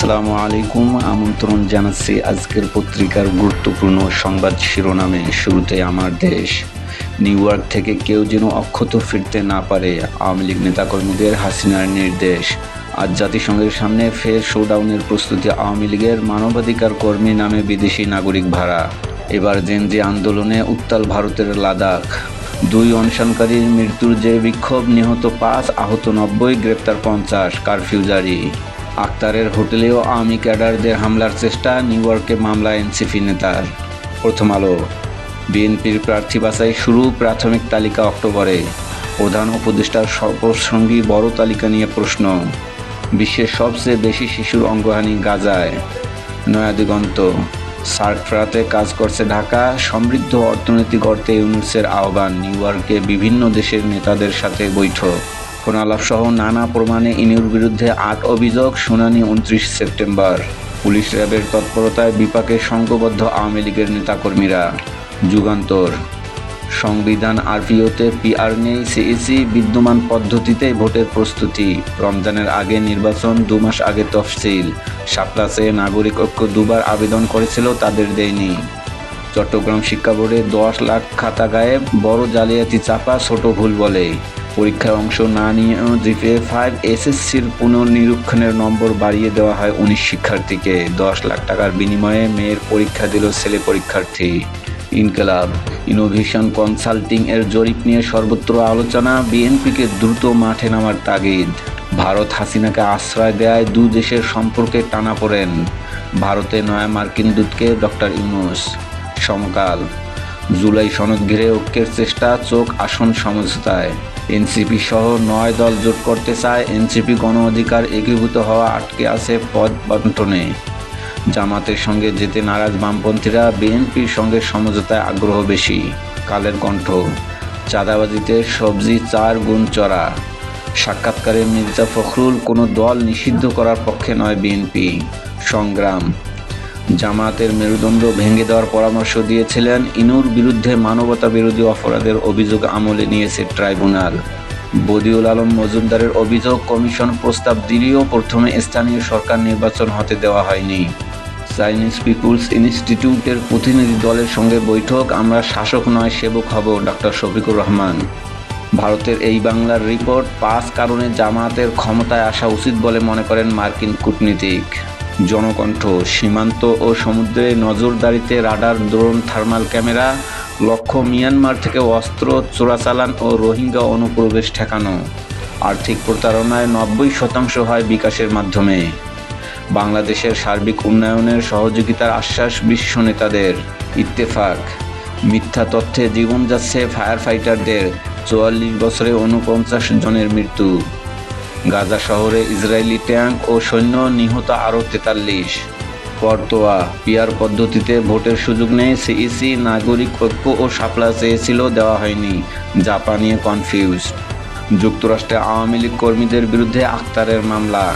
আসসালামু আলাইকুম। আমন্ত্রণ জানাচ্ছি আজকের পত্রিকার গুরুত্বপূর্ণ সংবাদ শিরোনামে। শুরুতে আমার দেশ, নিউ ইয়র্ক থেকে কেউ যেন অক্ষত ফিরতে না পারে, আওয়ামী লীগ নেতাকর্মীদের হাসিনার নির্দেশ। আজ জাতিসংঘের সামনে ফের শোডাউনের প্রস্তুতি আওয়ামী লীগের মানবাধিকার কর্মী নামে বিদেশি নাগরিক ভাড়া। এবার জেনজি আন্দোলনে উত্তাল ভারতের লাদাখ। দুই অনশনকারীর মৃত্যুর যে বিক্ষোভ, নিহত পাঁচ, আহত নব্বই, গ্রেপ্তার পঞ্চাশ, কারফিউ জারি। আক্তারের হোটেলেও আওয়ামী ক্যাডারদের হামলার চেষ্টা, নিউ ইয়র্কে মামলা এনসিপি নেতার। প্রথম আলো। বিএনপির প্রার্থী বাছাই শুরু প্রাথমিক তালিকা অক্টোবরে। প্রধান উপদেষ্টার সর্বসঙ্গী বড় তালিকা নিয়ে প্রশ্ন। বিশ্বের সবচেয়ে বেশি শিশুর অঙ্গহানি গাজায়। নয়া দিগন্ত সার্ক ফেরাতে কাজ করছে ঢাকা। সমৃদ্ধ অর্থনীতি গড়তে ইউনুসের আহ্বান। নিউ ইয়র্কে বিভিন্ন দেশের নেতাদের সাথে বৈঠক। ফোনালাপ সহ নানা প্রমাণে ইনুর বিরুদ্ধে আট অভিযোগ, শুনানি উনত্রিশ সেপ্টেম্বর। পুলিশ র্যাবের তৎপরতায় বিপাকে সংঘবদ্ধ আওয়ামী লীগের নেতাকর্মীরা। যুগান্তর। সংবিধান আরপিওতে পিআর নেই, সিইসি বিদ্যমান পদ্ধতিতে ভোটের প্রস্তুতি। রমজানের আগে নির্বাচন দু মাস আগে তফসিল। সাপ্লাসে নাগরিক ঐক্য দুবার আবেদন করেছিল, তাদের দেয়নি। চট্টগ্রাম শিক্ষা বোর্ডে দশ লাখ খাতা গায়েব, বড় জালিয়াতি চাপা, ছোট ভুল বলে পরীক্ষায় অংশ না নিয়েও জিপিএ ফাইভ এসএসসির পুনর্নিরীক্ষণের নম্বর বাড়িয়ে দেওয়া হয় উনিশ শিক্ষার্থীকে। দশ লাখ টাকার বিনিময়ে মেয়ের পরীক্ষা দিল ছেলে পরীক্ষার্থী। ইনকলাব, ইনোভেশন কনসাল্টিং এর জরিপ নিয়ে সর্বত্র আলোচনা, বিএনপিকে দ্রুত মাঠে নামার তাগিদ। ভারত হাসিনাকে আশ্রয় দেয় দু দেশের সম্পর্কে টানাপোড়েন ভারতে নয়া মার্কিন দূতকে ডক্টর ইউনুস। সমকাল। জুলাই সনদ ঘিরে ঐক্যের চেষ্টা, চোখ আসন সমঝোতায়। এনসিপি সহ নয় দল জোট করতে চায়, এনসিপি গণ অধিকার একীভূত হওয়া আটকে আছে পদ বন্টনে। জামাতের সঙ্গে যেতে নারাজ বামপন্থীরা, বিএনপির সঙ্গে সমঝোতায় আগ্রহ বেশি। কালের কণ্ঠ, চাঁদাবাজিতে সবজি চার গুণ চড়া। সাক্ষাৎকারে মির্জা ফখরুল, কোনো দল নিষিদ্ধ করার পক্ষে নয় বিএনপি। সংগ্রাম জামাতের মেরুদণ্ড ভেঙে দেওয়ার পরামর্শ দিয়েছিলেন। ইনুর বিরুদ্ধে মানবতা বিরোধী অপরাধের অভিযোগ আমলে নিয়েছে ট্রাইব্যুনাল। বদিউল আলম মজুমদারের অভিযোগ, কমিশন প্রস্তাব দিলেও প্রথমে স্থানীয় সরকার নির্বাচন হতে দেওয়া হয়নি। চাইনিজ পিপুলস ইনস্টিটিউটের প্রতিনিধি দলের সঙ্গে বৈঠক, আমরা শাসক নয়, সেবক হব ডক্টর শফিকুর রহমান। ভারতের এই বাংলার রিপোর্ট, পাঁচ কারণে জামাতের ক্ষমতায় আসা উচিত বলে মনে করেন মার্কিন কূটনীতিক। জনকণ্ঠ, সীমান্ত ও সমুদ্রে নজরদারিতে রাডার দ্রোণ থার্মাল ক্যামেরা, লক্ষ্য মিয়ানমার থেকে অস্ত্র, চোরাচালান ও রোহিঙ্গা অনুপ্রবেশ ঠেকানো। আর্থিক প্রতারণায় নব্বই শতাংশ হয় বিকাশের মাধ্যমে। বাংলাদেশের সার্বিক উন্নয়নের সহযোগিতার আশ্বাস বিশ্ব নেতাদের। ইত্তেফাক, মিথ্যা তথ্যে জীবন যাচ্ছে ফায়ার ফাইটারদের চুয়াল্লিশ বছরে উনপঞ্চাশ জনের মৃত্যু। গাজা শহরে ইসরায়েলি ট্যাঙ্ক ও সৈন্য নিহত আরও তেতাল্লিশ। পর্তোয়া পিয়ার পদ্ধতিতে ভোটের সুযোগ নেই সিইসি, নাগরিক ঐক্য ও সাপলা চেয়েছিল, দেওয়া হয়নি। জাপানিয়ে কনফিউজ যুক্তরাষ্ট্রে আওয়ামী লীগ কর্মীদের বিরুদ্ধে আক্তারের মামলা।